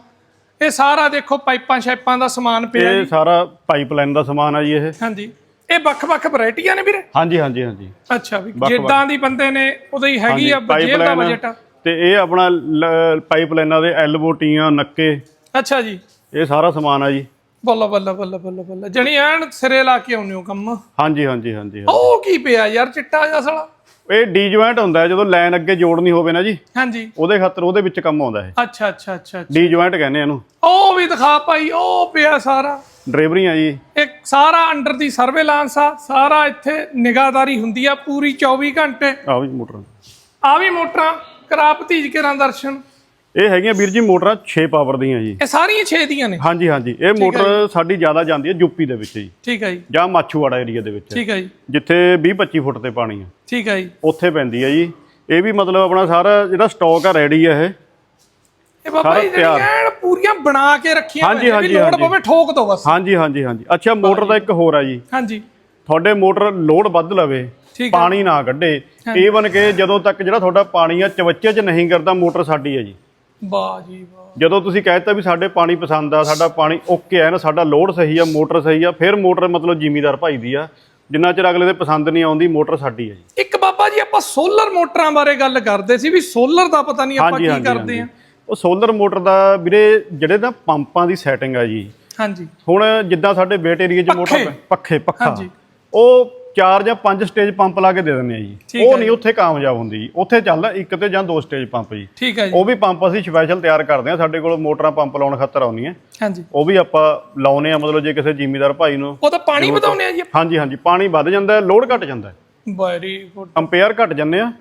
S1: ਇਹ ਸਾਰਾ ਦੇਖੋ ਪਾਈਪਾਂ ਸ਼ੈਪਾਂ ਦਾ ਸਮਾਨ ਪਿਆ
S2: ਇਹ ਸਾਰਾ ਪਾਈਪਲਾਈਨ ਦਾ ਸਮਾਨ ਆ ਜੀ ਇਹ।
S1: ਹਾਂਜੀ। ਇਹ ਵੱਖ-ਵੱਖ ਵੈਰਾਈਟੀਆਂ ਨੇ ਵੀਰੇ?
S2: ਹਾਂਜੀ ਹਾਂਜੀ ਹਾਂਜੀ।
S1: ਅੱਛਾ ਵੀ ਜਿੱਦਾਂ ਦੀ ਬੰਦੇ ਨੇ ਉਹਦੀ ਹੈਗੀ ਆ ਜੇਬ ਦਾ ਬਜਟ।
S2: ਤੇ ਇਹ ਆਪਣਾ ਪਾਈਪਲਾਈਨਾਂ ਦੇ ਐਲਬੋ ਟੀਆਂ ਨੱਕੇ।
S1: ਅੱਛਾ ਜੀ।
S2: ਇਹ ਸਾਰਾ ਸਮਾਨ ਆ ਜੀ।
S1: ਬੱਲਾ ਬੱਲਾ ਬੱਲਾ ਬੱਲਾ ਬੱਲਾ। ਜਣੀ ਐਨ ਸਿਰੇ ਲਾ ਕੇ ਆਉਂਦੇ ਹੋ ਕੰਮ?
S2: ਹਾਂਜੀ ਹਾਂਜੀ ਹਾਂਜੀ
S1: ਉਹ ਕੀ ਪਿਆ ਯਾਰ ਚਿੱਟਾ ਜਿਹਾ ਸਾਲਾ?
S2: ਇਹ ਡੀ ਜੁਆਇੰਟ ਹੁੰਦਾ ਹੈ ਜਦੋਂ ਲਾਈਨ ਅੱਗੇ ਜੋੜਨੀ ਹੋਵੇ ਨਾ ਜੀ।
S1: ਹਾਂਜੀ।
S2: ਉਹਦੇ ਖਾਤਰ ਉਹਦੇ ਵਿੱਚ ਕੰਮ ਆਉਂਦਾ ਇਹ
S1: ਅੱਛਾ ਅੱਛਾ ਅੱਛਾ।
S2: ਡੀ ਜੁਆਇੰਟ ਕਹਿੰਦੇ ਇਹਨੂੰ।
S1: ਉਹ ਵੀ ਦਿਖਾ ਭਾਈ ਉਹ ਪਿਆ ਸਾਰਾ।
S2: ਡਰਾਈਵਰੀਆਂ ਜੀ।
S1: ਇੱਕ ਸਾਰਾ ਅੰਡਰ ਦੀ ਸਰਵੇਲਾਂਸ ਆ ਸਾਰਾ ਇੱਥੇ ਨਿਗਾਹਦਾਰੀ ਹੁੰਦੀ ਆ ਪੂਰੀ 24 ਘੰਟੇ।
S2: ਆ ਵੀ ਮੋਟਰ।
S1: ਆ ਵੀ ਮੋਟਰਾਂ ਕਰਾ ਭਤੀਜ ਕੇ ਰਾਂ ਦਰਸ਼ਨ।
S2: ਇਹ ਹੈਗੀਆਂ ਵੀਰ ਜੀ ਮੋਟਰਾਂ 6 ਪਾਵਰ ਦੀਆਂ ਜੀ।
S1: ਇਹ ਸਾਰੀਆਂ 6 ਦੀਆਂ ਨੇ।
S2: ਹਾਂਜੀ ਹਾਂਜੀ। ਇਹ ਮੋਟਰ ਸਾਡੀ ਜ਼ਿਆਦਾ ਜਾਂਦੀ ਹੈ ਯੂਪੀ ਦੇ ਵਿੱਚ ਜੀ।
S1: ਠੀਕ ਹੈ ਜੀ।
S2: ਜਾਂ ਮਾਛੂਵਾੜਾ ਏਰੀਆ ਦੇ ਵਿੱਚ।
S1: ਠੀਕ ਹੈ ਜੀ।
S2: ਜਿੱਥੇ 20 25 ਫੁੱਟ ਤੇ ਪਾਣੀ ਆ।
S1: ਠੀਕ ਹੈ ਜੀ।
S2: ਉੱਥੇ ਪੈਂਦੀ ਹੈ ਜੀ। ਇਹ ਵੀ ਮਤਲਬ ਆਪਣਾ ਸਾਰਾ ਜਿਹੜਾ ਸਟਾਕ ਆ ਰੈਡੀ ਆ ਇਹ।
S1: ਇਹ ਬਾਬਾ ਜੀ। ਜਿਹੜੀਆਂ ਪੂਰੀਆਂ ਬਣਾ ਕੇ ਰੱਖੀਆਂ
S2: ਹਾਂਜੀ,
S1: ਹੋਈਆਂ ਨੇ, ਵੀ
S2: ਹਾਂਜੀ,
S1: ਲੋੜ
S2: ਹਾਂਜੀ।
S1: ਪਵੇ ਠੋਕ ਦੋ ਬਸ।
S2: ਹਾਂਜੀ ਹਾਂਜੀ ਹਾਂਜੀ। ਅੱਛਾ ਮੋਟਰ ਦਾ ਇੱਕ ਹੋਰ ਆ ਜੀ।
S1: ਹਾਂਜੀ।
S2: ਤੁਹਾਡੇ ਮੋਟਰ ਲੋਡ ਵੱਧ ਲਵੇ ਪਾਣੀ ਨਾ ਕੱਢੇ ਈਵਨ ਕਿ ਜਦੋਂ ਤੱਕ ਜਿਹੜਾ ਤੁਹਾਡਾ ਪਾਣੀ ਆ ਚਵੱਚੇ 'ਚ ਨਹੀਂ ਕਰਦਾ ਮੋਟਰ ਸਾਡੀ ਹੈ ਜੀ।
S1: ਵਾਹ ਜੀ ਵਾਹ।
S2: ਜਦੋਂ ਤੁਸੀਂ ਕਹਿਤਾ ਵੀ ਸਾਡੇ ਪਾਣੀ ਪਸੰਦ ਆ ਸਾਡਾ ਪਾਣੀ ਓਕੇ ਆ ਨਾ ਸਾਡਾ ਲੋਡ ਸਹੀ ਆ ਮੋਟਰ ਸਹੀ ਆ ਫਿਰ ਮੋਟਰ ਮਤਲਬ ਜ਼ਿਮੀਦਾਰ ਭਾਈ ਦੀ ਆ। ਜਿੰਨਾ ਚਿਰ ਅਗਲੇ ਦੇ ਪਸੰਦ ਨਹੀਂ ਆਉਂਦੀ ਮੋਟਰ ਸਾਡੀ ਹੈ ਜੀ।
S1: ਇੱਕ ਬਾਬਾ ਜੀ ਆਪਾਂ ਸੋਲਰ ਮੋਟਰਾਂ ਬਾਰੇ ਗੱਲ ਕਰਦੇ ਸੀ ਵੀ ਸੋਲਰ ਦਾ ਪਤਾ ਨਹੀਂ ਆਪਾਂ ਕੀ ਕਰਦੇ ਆ।
S2: ਉਹ ਸੋਲਰ ਮੋਟਰ ਦਾ ਵੀਰੇ ਜਿਹੜੇ ਨਾ ਪੰਪਾਂ ਦੀ ਸੈਟਿੰਗ ਆ ਜੀ।
S1: ਹਾਂਜੀ।
S2: ਹੁਣ ਜਿੱਦਾਂ ਸਾਡੇ ਬੇਟ ਏਰੀਏ 'ਚ ਮੋਟਰ
S1: ਪੱਖੇ।
S2: ਪੱਖੇ। ਉਹ ਚਾਰ ਜਾਂ ਪੰਜ ਸਟੇਜ ਪੰਪ ਲਾ ਕੇ ਦੇ ਦਿੰਦੇ ਆ ਜੀ। ਉਹ ਨਹੀਂ ਉੱਥੇ ਕਾਮਯਾਬ ਹੁੰਦੀ ਉੱਥੇ ਚੱਲਦਾ ਇੱਕ ਤੇ ਜਾਂ ਦੋ ਸਟੇਜ ਪੰਪ ਜੀ।
S1: ਠੀਕ ਹੈ ਜੀ।
S2: ਉਹ ਵੀ ਪੰਪ ਅਸੀਂ ਸਪੈਸ਼ਲ ਤਿਆਰ ਕਰਦੇ ਆ। ਸਾਡੇ ਕੋਲ ਮੋਟਰਾਂ ਪੰਪ ਲਾਉਣ ਖਾਤਰ ਆਉਂਦੀਆਂ।
S1: ਹਾਂਜੀ।
S2: ਉਹ ਵੀ ਆਪਾਂ ਲਾਉਨੇ ਆ ਮਤਲਬ ਜੇ ਕਿਸੇ ਜ਼ਿਮੀਦਾਰ ਭਾਈ ਨੂੰ
S1: ਉਹ ਤਾਂ ਪਾਣੀ ਵਧਾਉਣੇ ਆ ਜੀ।
S2: ਹਾਂਜੀ ਹਾਂਜੀ। ਪਾਣੀ ਵੱਧ ਜਾਂਦਾ ਲੋਡ ਘਟ ਜਾਂਦਾ।
S1: ਵੈਰੀ ਗੁੱਡ
S2: ਅੰਪੇਅਰ ਘਟ ਜਾਂਦੇ ਆ।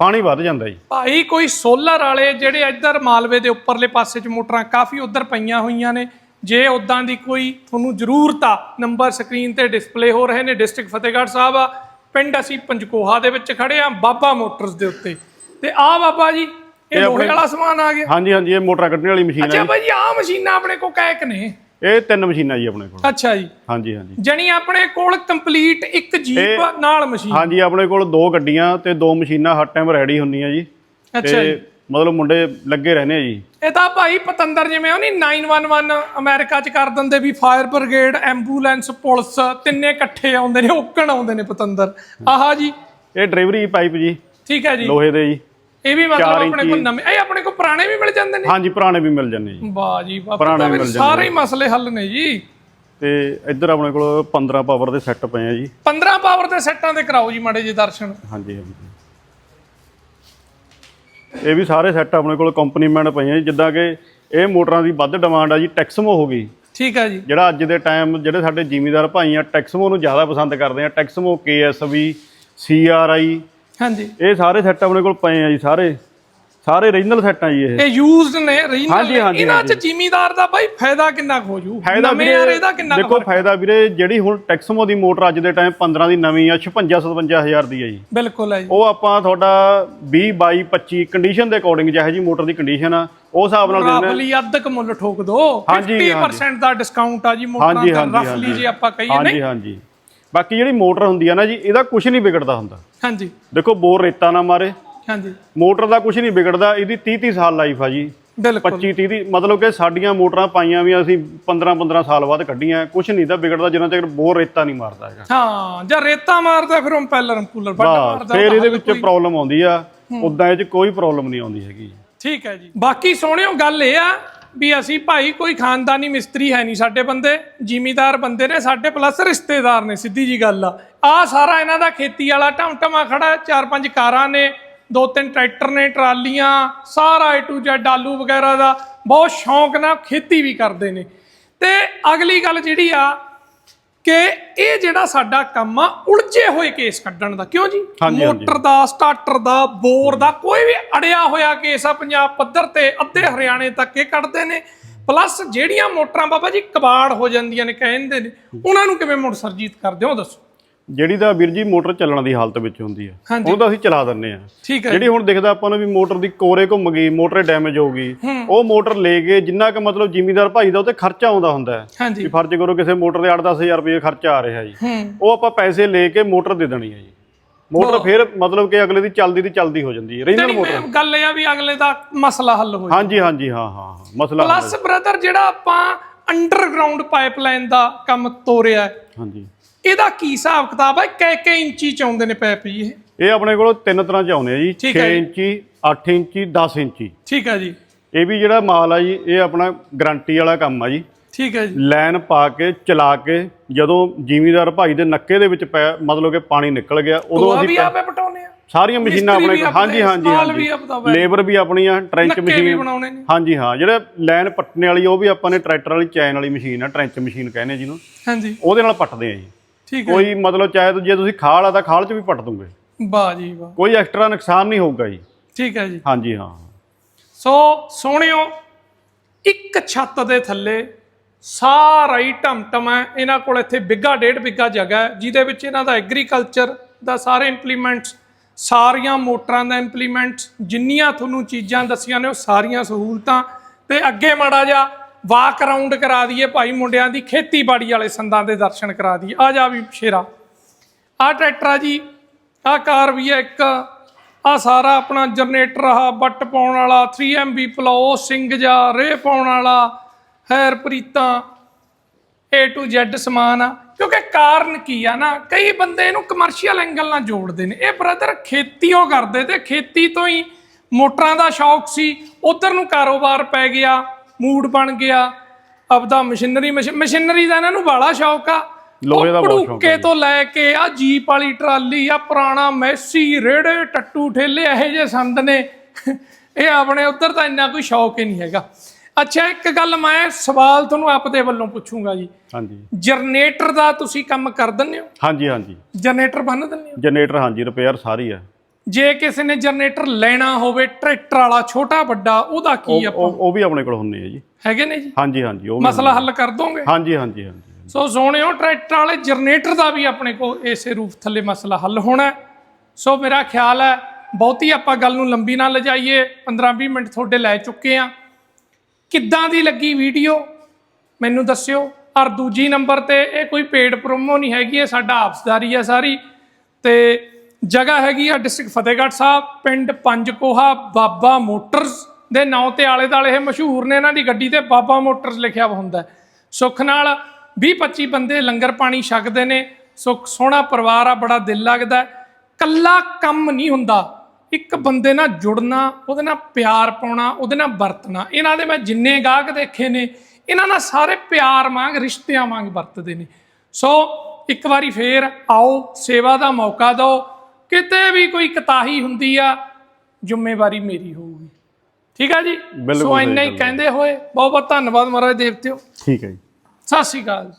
S2: ਪਾਣੀ ਵੱਧ ਜਾਂਦਾ ਜੀ।
S1: ਭਾਈ ਕੋਈ ਸੋਲਰ ਵਾਲੇ ਜਿਹੜੇ ਇੱਧਰ ਮਾਲਵੇ ਦੇ ਉੱਪਰਲੇ ਪਾਸੇ 'ਚ ਮੋਟਰਾਂ ਕਾਫੀ ਉੱਧਰ ਪਈਆਂ ਹੋਈਆਂ ਨੇ। ਜੇ ਉਦਾਂ ਦੀ ਕੋਈ ਤੁਹਾਨੂੰ ਜ਼ਰੂਰਤ ਆ ਨੰਬਰ ਸਕਰੀਨ ਤੇ ਡਿਸਪਲੇ ਹੋ ਰਹੇ ਨੇ ਡਿਸਟ੍ਰਿਕਟ ਫਤਿਹਗੜ੍ਹ ਸਾਹਿਬ ਆ ਪਿੰਡ ਅਸੀਂ ਪੰਜਕੋਹਾ ਦੇ ਵਿੱਚ ਖੜੇ ਆ ਬਾਬਾ ਮੋਟਰਸ ਦੇ ਉੱਤੇ। ਤੇ ਆ ਬਾਬਾ ਜੀ ਇਹ ਲੋਹੇ ਵਾਲਾ ਸਮਾਨ ਆ ਗਿਆ।
S2: ਹਾਂਜੀ ਹਾਂਜੀ ਇਹ ਮੋਟਰਾਂ ਕੱਢਣ ਵਾਲੀ ਮਸ਼ੀਨ ਹੈ
S1: ਅੱਛਾ ਭਾਈ ਆ ਮਸ਼ੀਨਾਂ ਆਪਣੇ ਕੋ ਕਹਿ ਨੇ।
S2: ਇਹ ਤਿੰਨ ਮਸ਼ੀਨਾਂ ਜੀ ਆਪਣੇ ਕੋਲ।
S1: ਅੱਛਾ ਜੀ।
S2: ਹਾਂਜੀ ਹਾਂਜੀ।
S1: ਜਣੀ ਆਪਣੇ ਕੋਲ ਕੰਪਲੀਟ ਇੱਕ ਜੀਪ ਨਾਲ ਮਸ਼ੀਨ।
S2: ਹਾਂਜੀ ਆਪਣੇ ਕੋਲ ਦੋ ਗੱਡੀਆਂ ਤੇ ਦੋ ਮਸ਼ੀਨਾਂ ਹਰ ਟਾਈਮ ਰੈਡੀ ਹੁੰਦੀਆਂ ਜੀ।
S1: ਅੱਛਾ ਜੀ।
S2: ਮਤਲਬ ਮੁੰਡੇ ਲੱਗੇ ਰਹਿੰਦੇ ਆ ਜੀ।
S1: ਇਹ ਤਾਂ ਭਾਈ ਪਤੰਦਰ ਜਿਵੇਂ ਉਹ ਨਹੀਂ 911 ਅਮਰੀਕਾ ਚ ਕਰ ਦਿੰਦੇ ਵੀ ਫਾਇਰ ਬ੍ਰਿਗੇਡ ਐਂਬੂਲੈਂਸ ਪੁਲਿਸ ਤਿੰਨੇ ਇਕੱਠੇ ਆਉਂਦੇ ਨੇ ਓਕਣ ਆਉਂਦੇ ਨੇ ਪਤੰਦਰ। ਆਹਾ ਜੀ।
S2: ਇਹ ਡਰਾਈਵਰੀ ਪਾਈਪ ਜੀ।
S1: ਠੀਕ ਹੈ ਜੀ।
S2: ਲੋਹੇ ਦੇ ਜੀ।
S1: ਇਹ ਵੀ ਮਤਲਬ ਆਪਣੇ ਕੋਲ ਨਵੇਂ ਇਹ ਆਪਣੇ ਕੋਲ ਪੁਰਾਣੇ ਵੀ ਮਿਲ ਜਾਂਦੇ ਨੇ?
S2: ਹਾਂਜੀ ਪੁਰਾਣੇ ਵੀ ਮਿਲ ਜਾਂਦੇ ਜੀ।
S1: ਵਾਹ ਜੀ
S2: ਪੁਰਾਣੇ ਮਿਲ
S1: ਸਾਰੇ ਹੀ ਮਸਲੇ ਹੱਲ ਨੇ ਜੀ।
S2: ਤੇ ਇੱਧਰ ਆਪਣੇ ਕੋਲ 15 ਪਾਵਰ ਦੇ ਸੈੱਟ ਪਏ ਆ ਜੀ।
S1: 15 ਪਾਵਰ ਦੇ ਸੈੱਟਾਂ ਤੇ ਕਰਾਓ ਜੀ ਮਾੜੇ ਜੀ ਦਰਸ਼ਨ।
S2: ਹਾਂਜੀ ਹਾਂਜੀ। ਇਹ ਵੀ ਸਾਰੇ ਸੈੱਟ ਆਪਣੇ ਕੋਲ ਕੰਪਨੀ ਮੈਂਡ ਪਏ ਆ ਜੀ। ਜਿੱਦਾਂ ਕਿ ਇਹ ਮੋਟਰਾਂ ਦੀ ਵੱਧ ਡਿਮਾਂਡ ਆ ਜੀ ਟੈਕਸਮੋ ਹੋ ਗਈ।
S1: ਠੀਕ ਹੈ ਜੀ।
S2: ਜਿਹੜਾ ਅੱਜ ਦੇ ਟਾਈਮ ਜਿਹੜੇ ਸਾਡੇ ਜ਼ਿਮੀਦਾਰ ਭਾਈ ਆ ਟੈਕਸਮੋ ਨੂੰ ਜ਼ਿਆਦਾ ਪਸੰਦ ਕਰਦੇ ਆ। ਟੈਕਸਮੋ ਕੇਐਸਵੀ ਸੀਆਰਆਈ
S1: ਹਾਂਜੀ।
S2: ਇਹ ਸਾਰੇ ਸੈੱਟ ਆਪਣੇ ਕੋਲ ਪਏ ਆ ਜੀ ਸਾਰੇ। ਸਾਰੇ ਓਰੀਜਨਲ ਸੈੱਟ ਆ ਜੀ ਇਹ।
S1: ਇਹ ਯੂਜ਼ਡ ਨੇ
S2: ਹਾਂਜੀ,
S1: ਰੀਜਨਲ
S2: ਹਾਂਜੀ,
S1: ਇਹਨਾਂ ਚ ਜ਼ਿਮੀਦਾਰ ਦਾ ਭਾਈ ਫਾਇਦਾ ਕਿੰਨਾ ਕੁ ਹੋ ਜੂ?
S2: ਫਾਇਦਾ
S1: ਨਵੇਂ ਯਾਰ ਇਹਦਾ ਕਿੰਨਾ ਕੁ
S2: ਦੇਖੋ
S1: ਫ਼ਰਕ?
S2: ਫਾਇਦਾ ਵੀਰੇ ਜਿਹੜੀ ਹੁਣ ਟੈਕਸਮੋ ਦੀ ਮੋਟਰ ਅੱਜ ਦੇ ਟਾਈਮ 15 ਦੀ ਨਵੀਂ ਆ 56 57000 ਦੀ ਆ ਜੀ।
S1: ਬਿਲਕੁਲ ਹੈ ਜੀ।
S2: ਉਹ ਆਪਾਂ ਤੁਹਾਡਾ 20 22 25 ਕੰਡੀਸ਼ਨ ਦੇ ਅਕੋਰਡਿੰਗ ਜਿਹੋ ਜੀ ਮੋਟਰ ਦੀ ਕੰਡੀਸ਼ਨ ਆ ਉਸ ਹਿਸਾਬ ਨਾਲ ਦਿੰਦੇ
S1: ਰਾਬਲੀ ਅੱਧ ਕ ਮੁੱਲ ਠੋਕ ਦੋ।
S2: ਹਾਂਜੀ,
S1: 50% ਦਾ ਡਿਸਕਾਊਂਟ ਆ ਜੀ ਮੋਟਰਾਂ
S2: ਹਾਂਜੀ,
S1: ਦਾ
S2: ਹਾਂਜੀ,
S1: ਰਫਲੀ
S2: ਹਾਂਜੀ।
S1: ਜੇ ਆਪਾਂ ਕਹੀਏ
S2: ਹਾਂਜੀ
S1: ਨਹੀਂ।
S2: ਹਾਂਜੀ। ਬਾਕੀ ਜਿਹੜੀ ਮੋਟਰ ਹੁੰਦੀ ਆ ਨਾ ਜੀ ਇਹਦਾ ਕੁਝ ਨਹੀਂ ਵਿਗੜਦਾ ਹੁੰਦਾ।
S1: ਹਾਂਜੀ।
S2: ਦੇਖੋ ਬੋਰ ਰੇਤਾ ਨਾ ਮਾਰੇ।
S1: ਹਾਂਜੀ।
S2: ਮੋਟਰ ਦਾ ਕੁਝ ਨਹੀਂ ਵਿਗੜਦਾ ਇਹਦੀ 30 30 ਸਾਲ ਲਾਈਫ ਆ ਜੀ।
S1: ਬਿਲਕੁਲ।
S2: 25 30 ਦੀ ਮਤਲਬ ਕਿ ਸਾਡੀਆਂ ਮੋਟਰਾਂ ਪਾਈਆਂ ਵੀ ਅਸੀਂ 15 15 ਸਾਲ ਬਾਅਦ ਕੱਢੀਆਂ ਕੁਝ ਨਹੀਂ ਦਾ ਵਿਗੜਦਾ ਜਿੰਨਾ ਚਿਰ ਬੋਰ ਰੇਤਾ ਨਹੀਂ ਮਾਰਦਾ ਹੈਗਾ।
S1: ਹਾਂ ਜਾਂ ਰੇਤਾ ਮਾਰਦਾ ਫਿਰ ਇੰਪੈਲਰ ਇੰਪੂਲਰ ਵੱਡਾ ਮਾਰਦਾ
S2: ਫਿਰ ਇਹਦੇ ਵਿੱਚ ਪ੍ਰੋਬਲਮ ਆਉਂਦੀ ਆ। ਉਦਾਂ ਇਹ 'ਚ ਕੋਈ ਪ੍ਰੋਬਲਮ ਨਹੀਂ ਆਉਂਦੀ ਹੈਗੀ
S1: ਠੀਕ ਹੈ ਜੀ। ਬਾਕੀ ਸੋਹਣਿਓ ਗੱਲ ਇਹ ਆ ਵੀ ਅਸੀਂ ਭਾਈ ਕੋਈ ਖਾਨਦਾਨੀ ਮਿਸਤਰੀ ਹੈ ਨਹੀਂ ਸਾਡੇ ਬੰਦੇ, ਜ਼ਿਮੀਦਾਰ ਬੰਦੇ ਨੇ ਸਾਡੇ ਪਲੱਸ ਰਿਸ਼ਤੇਦਾਰ ਨੇ, ਸਿੱਧੀ ਜੀ ਗੱਲ ਆ। ਆ ਸਾਰਾ ਇਹਨਾਂ ਦਾ ਖੇਤੀ ਵਾਲਾ ਟਮਟਮਾ ਖੜਾ, ਚਾਰ ਪੰਜ ਕਾਰਾਂ ਨੇ, ਦੋ ਤਿੰਨ ਟਰੈਕਟਰ ਨੇ, ਟਰਾਲੀਆਂ, ਸਾਰਾ ਏ ਟੂ ਜ਼ੈਡ ਆਲੂ ਵਗੈਰਾ ਦਾ, ਬਹੁਤ ਸ਼ੌਂਕ ਨਾਲ ਖੇਤੀ ਵੀ ਕਰਦੇ ਨੇ। ਤੇ ਅਗਲੀ ਗੱਲ ਜਿਹੜੀ ਆ ਕਿ ਇਹ ਜਿਹੜਾ ਸਾਡਾ ਕੰਮ ਆ ਉਲਝੇ ਹੋਏ ਕੇਸ ਕੱਢਣ ਦਾ। ਕਿਉਂ ਜੀ। ਮੋਟਰ ਦਾ ਸਟਾਰਟਰ ਦਾ ਬੋਰ ਦਾ ਕੋਈ ਵੀ ਅੜਿਆ ਹੋਇਆ ਕੇਸ ਆ ਪੰਜਾਬ ਪੱਧਰ ਤੇ ਅੱਧੇ ਹਰਿਆਣੇ ਤੱਕ ਇਹ ਕੱਢਦੇ ਨੇ। ਪਲੱਸ ਜਿਹੜੀਆਂ ਮੋਟਰਾਂ ਬਾਬਾ ਜੀ ਕਬਾੜ ਹੋ ਜਾਂਦੀਆਂ ਨੇ ਕਹਿੰਦੇ ਨੇ ਉਹਨਾਂ ਨੂੰ ਕਿਵੇਂ ਮੁੜ ਸਰਜੀਤ ਕਰਦੇ ਹੋ? ਦੱਸੋ।
S2: ਜਿਹੜੀ ਤਾਂ ਵੀਰ ਜੀ ਮੋਟਰ ਚੱਲਣ ਦੀ ਹਾਲਤ ਵਿੱਚ ਹੁੰਦੀ ਆ। ਉਹ ਤਾਂ ਅਸੀਂ ਚਲਾ ਦਿੰਨੇ ਆ। ਜਿਹੜੀ ਹੁਣ ਦਿਖਦਾ ਆਪਾਂ ਨੂੰ ਵੀ ਮੋਟਰ ਦੀ ਕੋਰੇ ਘੁੰਮ ਗਈ ਮੋਟਰ ਡੈਮੇਜ ਹੋ ਗਈ ਉਹ ਮੋਟਰ ਲੈ ਕੇ ਜਿੰਨਾ ਕੁ ਮਤਲਬ ਜ਼ਿਮੀਦਾਰ ਭਾਈ ਦਾ ਉੱਤੇ ਖਰਚਾ ਆਉਂਦਾ ਹੁੰਦਾ ਹੈ। ਵੀ ਫਰਜ਼ ਕਰੋ ਕਿਸੇ ਮੋਟਰ ਦੇ 8-10000 ਰੁਪਏ ਖਰਚਾ ਆ ਰਿਹਾ ਜੀ। ਉਹ ਆਪਾਂ ਪੈਸੇ ਲੈ ਕੇ ਮੋਟਰ ਦੇ ਦੇਣੀ ਹੈ ਜੀ। ਮੋਟਰ ਫਿਰ ਮਤਲਬ ਕਿ ਅਗਲੇ ਦੀ ਚੱਲਦੀ ਦੀ ਚੱਲਦੀ ਹੋ ਜਾਂਦੀ ਹੈ। Regional motor.
S1: ਗੱਲ ਇਹ ਆ ਵੀ ਅਗਲੇ ਦਾ ਮਸਲਾ ਹੱਲ ਹੋ ਜਾਏ
S2: ਹਾਂਜੀ ਹਾਂਜੀ ਹਾਂ ਹਾਂ ਮਸਲਾ
S1: ਪਲੱਸ ਬ੍ਰਦਰ ਜਿਹੜਾ ਆਪਾਂ ਅੰਡਰਗਰਾਉਂਡ ਪਾਈਪਲਾਈਨ ਦਾ ਕੰਮ ਤੋਰਿਆ
S2: ਹਾਂਜੀ।
S1: ਇਹਦਾ ਕੀ ਹਿਸਾਬ ਕਿਤਾਬ ਹੈ ਕਿ ਕਿ ਇੰਚੀ ਚ ਆਉਂਦੇ ਨੇ ਪਾਈਪ ਜੀ ਇਹ।
S2: ਇਹ ਆਪਣੇ ਕੋਲ ਤਿੰਨ ਤਰ੍ਹਾਂ ਚ ਆਉਂਦੇ ਆ ਜੀ।
S1: ਠੀਕ
S2: 6
S1: ਹੈ ਜੀ।
S2: ਇੰਚੀ 8 ਇੰਚੀ 10 ਇੰਚੀ।
S1: ਠੀਕ ਹੈ ਜੀ।
S2: ਇਹ ਵੀ ਜਿਹੜਾ ਮਾਲ ਆ ਜੀ ਇਹ ਆਪਣਾ ਗਾਰੰਟੀ ਵਾਲਾ ਕੰਮ ਆ ਜੀ।
S1: ਠੀਕ ਹੈ ਜੀ।
S2: ਲਾਈਨ ਪਾ ਕੇ ਚਲਾ ਕੇ ਜਦੋਂ ਜ਼ਿਮੀਦਾਰ ਭਾਈ ਦੇ ਨੱਕੇ ਦੇ ਵਿੱਚ ਪੈ ਮਤਲਬ ਕਿ ਪਾਣੀ ਨਿਕਲ ਗਿਆ ਉਦੋਂ
S1: ਉਹ
S2: ਅਸੀਂ
S1: ਵੀ ਆਪੇ ਪਟਾਉਨੇ ਆ।
S2: ਸਾਰੀਆਂ ਮਸ਼ੀਨਾਂ
S1: ਮਿਸਤਰੀ
S2: ਆਪਣੇ
S1: ਵੀ
S2: ਕੋਲ ਹਾਂਜੀ
S1: ਆਪਣੇ,
S2: ਹਾਂਜੀ।
S1: ਵੀ
S2: ਹਾਂਜੀ ਲੇਬਰ ਵੀ ਆਪਣੀਆਂ ਟ੍ਰੈਂਚ
S1: ਨੱਕੇ ਵੀ
S2: ਮਸ਼ੀਨ
S1: ਬਣਾਉਣੇ ਨੇ।
S2: ਹਾਂਜੀ ਹਾਂ ਜਿਹੜੇ ਲਾਈਨ ਪੱਟਣੇ ਵਾਲੀ ਉਹ ਵੀ ਆਪਾਂ ਨੇ ਟਰੈਕਟਰ ਵਾਲੀ ਚੈਨ ਵਾਲੀ ਮਸ਼ੀਨ ਆ ਟ੍ਰੈਂਚ ਮਸ਼ੀਨ ਕਹਿੰਦੇ ਜਿਹਨੂੰ।
S1: ਹਾਂਜੀ।
S2: ਉਹਦੇ ਨਾਲ ਪੱਟਦੇ ਆ ਜੀ।
S1: ਠੀਕ ਹੈ।
S2: ਕੋਈ ਮਤਲਬ ਚਾਹੇ ਤਾਂ ਜੇ ਤੁਸੀਂ ਖਾਲ ਆ ਤਾਂ ਖਾਲ 'ਚ ਵੀ ਪੱਟ ਦੂੰਗੇ।
S1: ਵਾਹ ਜੀ ਵਾਹ।
S2: ਕੋਈ ਐਕਸਟਰਾ ਨੁਕਸਾਨ ਨਹੀਂ ਹੋਊਗਾ ਜੀ।
S1: ਠੀਕ ਹੈ ਜੀ।
S2: ਹਾਂਜੀ ਹਾਂ।
S1: ਸੋ ਸੋਹਣਿਓ ਇੱਕ ਛੱਤ ਦੇ ਥੱਲੇ ਸਾਰਾ ਹੀ ਟਮਟਮ ਹੈ। ਇਹਨਾਂ ਕੋਲ ਇੱਥੇ ਬਿੱਗਾ ਡੇਢ ਬਿੱਗਾ ਜਗ੍ਹਾ ਹੈ ਜਿਹਦੇ ਵਿੱਚ ਇਹਨਾਂ ਦਾ ਐਗਰੀਕਲਚਰ ਦਾ ਸਾਰੇ ਇੰਪਲੀਮੈਂਟਸ ਸਾਰੀਆਂ ਮੋਟਰਾਂ ਦਾ ਇੰਪਲੀਮੈਂਟਸ ਜਿੰਨੀਆਂ ਤੁਹਾਨੂੰ ਚੀਜ਼ਾਂ ਦੱਸੀਆਂ ਨੇ ਉਹ ਸਾਰੀਆਂ ਸਹੂਲਤਾਂ। ਤੇ ਅੱਗੇ ਮਾੜਾ ਜਾ ਵਾਕ ਅਰਾਊਂਡ ਕਰਾ ਦਈਏ ਭਾਈ ਮੁੰਡਿਆਂ ਦੀ, ਖੇਤੀਬਾੜੀ ਵਾਲੇ ਸੰਦਾਂ ਦੇ ਦਰਸ਼ਨ ਕਰਾ ਦਈਏ। ਆ ਜਾ ਵੀ ਸ਼ੇਰਾ। ਆ ਟਰੈਕਟਰ ਆ ਜੀ, ਆ ਕਾਰ ਵੀ ਹੈ ਇੱਕ। ਆ ਸਾਰਾ ਆਪਣਾ ਜਨਰੇਟਰ ਆ, ਬੱਟ ਪਾਉਣ ਵਾਲਾ 3MB ਪਲੋ ਸਿੰਘ ਜਾ, ਰੇ ਪਾਉਣ ਵਾਲਾ ਹੈਰ ਪ੍ਰੀਤਾਂ A to Z ਸਮਾਨ ਆ। ਕਿਉਂਕਿ ਕਾਰਨ ਕੀ ਆ ਨਾ, ਕਈ ਬੰਦੇ ਇਹਨੂੰ ਕਮਰਸ਼ੀਅਲ ਐਂਗਲ ਨਾਲ ਜੋੜਦੇ ਨੇ। ਇਹ ਬ੍ਰਦਰ ਖੇਤੀਓ ਕਰਦੇ ਤੇ ਖੇਤੀ ਤੋਂ ਹੀ ਮੋਟਰਾਂ ਦਾ ਸ਼ੌਕ ਸੀ, ਉਧਰ ਨੂੰ ਕਾਰੋਬਾਰ ਪੈ ਗਿਆ। ਮੂਡ ਬਣ ਗਿਆ। ਆਪਦਾ ਮਸ਼ੀਨਰੀ ਮਸ਼ੀਨਰੀ ਦਾ ਇਹਨਾਂ ਨੂੰ ਬਾਲਾ ਸ਼ੌਕ ਆ।
S2: ਲੋਹੇ ਦਾ ਬਹੁਤ ਸ਼ੌਕ
S1: ਤੋਂ ਲੈ ਕੇ ਆ ਜੀਪ ਵਾਲੀ ਟਰਾਲੀ ਆ ਪੁਰਾਣਾ ਮੈਸੀ ਰੇੜੇ ਟੱਟੂ ਠੇਲੇ ਇਹੋ ਜਿਹੇ ਸੰਦ ਨੇ। ਇਹ ਆਪਣੇ ਉਧਰ ਤਾਂ ਇੰਨਾ ਕੋਈ ਸ਼ੌਕ ਹੀ ਨਹੀਂ ਹੈਗਾ। ਅੱਛਾ ਇੱਕ ਗੱਲ ਮੈਂ ਸਵਾਲ ਤੁਹਾਨੂੰ ਆਪਦੇ ਵੱਲੋਂ ਪੁੱਛੂੰਗਾ ਜੀ।
S2: ਹਾਂਜੀ।
S1: ਜਨਰੇਟਰ ਦਾ ਤੁਸੀਂ ਕੰਮ ਕਰ ਦਿੰਦੇ ਹੋ?
S2: ਹਾਂਜੀ ਹਾਂਜੀ।
S1: ਜਨਰੇਟਰ ਬੰਨ ਦਿੰਦੇ ਹੋ?
S2: ਜਨਰੇਟਰ ਹਾਂਜੀ ਰਿਪੇਅਰ ਸਾਰੀ ਆ।
S1: ਜੇ ਕਿਸੇ ਨੇ ਜਨਰੇਟਰ ਲੈਣਾ ਹੋਵੇ ਟਰੈਕਟਰ ਵਾਲਾ ਛੋਟਾ ਵੱਡਾ ਉਹਦਾ ਕੀ
S2: ਉਹ ਉਹ ਵੀ ਆਪਣੇ ਕੋਲ ਹੁੰਦੇ ਆ ਜੀ।
S1: ਹੈਗੇ ਨੇ ਜੀ?
S2: ਹਾਂਜੀ ਹਾਂਜੀ ਉਹ ਵੀ
S1: ਮਸਲਾ ਹੱਲ ਕਰ ਦੋਗੇ?
S2: ਹਾਂਜੀ ਹਾਂਜੀ ਹਾਂਜੀ
S1: ਸੋ ਸੋਹਣਿਓ ਟਰੈਕਟਰ ਵਾਲੇ ਜਨਰੇਟਰ ਦਾ ਵੀ ਆਪਣੇ ਕੋਲ ਇਸੇ ਰੂਪ ਥੱਲੇ ਮਸਲਾ ਹੱਲ ਹੋਣਾ ਹੈ। ਸੋ ਮੇਰਾ ਖਿਆਲ ਹੈ ਬਹੁਤੀ ਆਪਾਂ ਗੱਲ ਨੂੰ ਲੰਬੀ ਨਾ ਲਿਜਾਈਏ 15-20 ਮਿੰਟ ਤੁਹਾਡੇ ਲੈ ਚੁੱਕੇ ਆ ਕਿੱਦਾਂ ਦੀ ਲੱਗੀ ਵੀਡੀਓ? ਮੈਨੂੰ ਦੱਸਿਓ। ਔਰ ਦੂਜੀ ਨੰਬਰ ਤੇ ਇਹ ਕੋਈ ਪੇਡ ਪ੍ਰੋਮੋ ਨਹੀਂ ਹੈਗੀ ਇਹ ਸਾਡਾ ਆਪਸਦਾਰੀ ਆ ਸਾਰੀ। ਤੇ ਜਗ੍ਹਾ ਹੈਗੀ ਆ ਡਿਸਟ੍ਰਿਕਟ ਫਤਿਹਗੜ੍ਹ ਸਾਹਿਬ, ਪਿੰਡ ਪੰਜਕੋਹਾ, ਬਾਬਾ ਮੋਟਰਸ ਦੇ ਨਾਂ ਤੇ ਆਲੇ ਦੁਆਲੇ ਇਹ ਮਸ਼ਹੂਰ ਨੇ, ਇਹਨਾਂ ਦੀ ਗੱਡੀ ਤੇ ਬਾਬਾ ਮੋਟਰਸ ਲਿਖਿਆ ਹੁੰਦਾ ਸੁੱਖ ਨਾਲ 20 25 ਬੰਦੇ ਲੰਗਰ ਪਾਣੀ ਛਕਦੇ ਨੇ, ਸੁੱਖ ਸੋਹਣਾ ਪਰਿਵਾਰ ਆ, ਬੜਾ ਦਿਲ ਲੱਗਦਾ ਹੈ। ਕੱਲਾ ਕੰਮ ਨਹੀਂ ਹੁੰਦਾ, ਇੱਕ ਬੰਦੇ ਨਾਲ ਜੁੜਨਾ, ਉਹਦੇ ਨਾਲ ਪਿਆਰ ਪਾਉਣਾ, ਉਹਦੇ ਨਾਲ ਵਰਤਣਾ, ਇਹਨਾਂ ਦੇ ਮੈਂ ਜਿੰਨੇ ਗਾਹਕ ਦੇਖੇ ਨੇ, ਇਹਨਾਂ ਨਾਲ ਸਾਰੇ ਪਿਆਰ ਵਾਂਗ, ਰਿਸ਼ਤਿਆਂ ਵਾਂਗ ਵਰਤਦੇ ਨੇ ਸੋ ਇੱਕ ਵਾਰੀ ਫੇਰ ਆਓ, ਸੇਵਾ ਦਾ ਮੌਕਾ ਦਿਓ ਕਿਤੇ ਵੀ ਕੋਈ ਕਤਾਹੀ ਹੁੰਦੀ ਆ ਜ਼ਿੰਮੇਵਾਰੀ ਮੇਰੀ ਹੋਊਗੀ। ਠੀਕ ਆ ਜੀ? ਸੋ ਇੰਨਾ ਹੀ
S2: ਹੈ।
S1: ਕਹਿੰਦੇ ਹੋਏ ਬਹੁਤ ਬਹੁਤ ਧੰਨਵਾਦ ਮਹਾਰਾਜ ਦੇਵਤਿਓ।
S2: ਠੀਕ ਹੈ ਜੀ।
S1: ਸਤਿ ਸ਼੍ਰੀ ਅਕਾਲ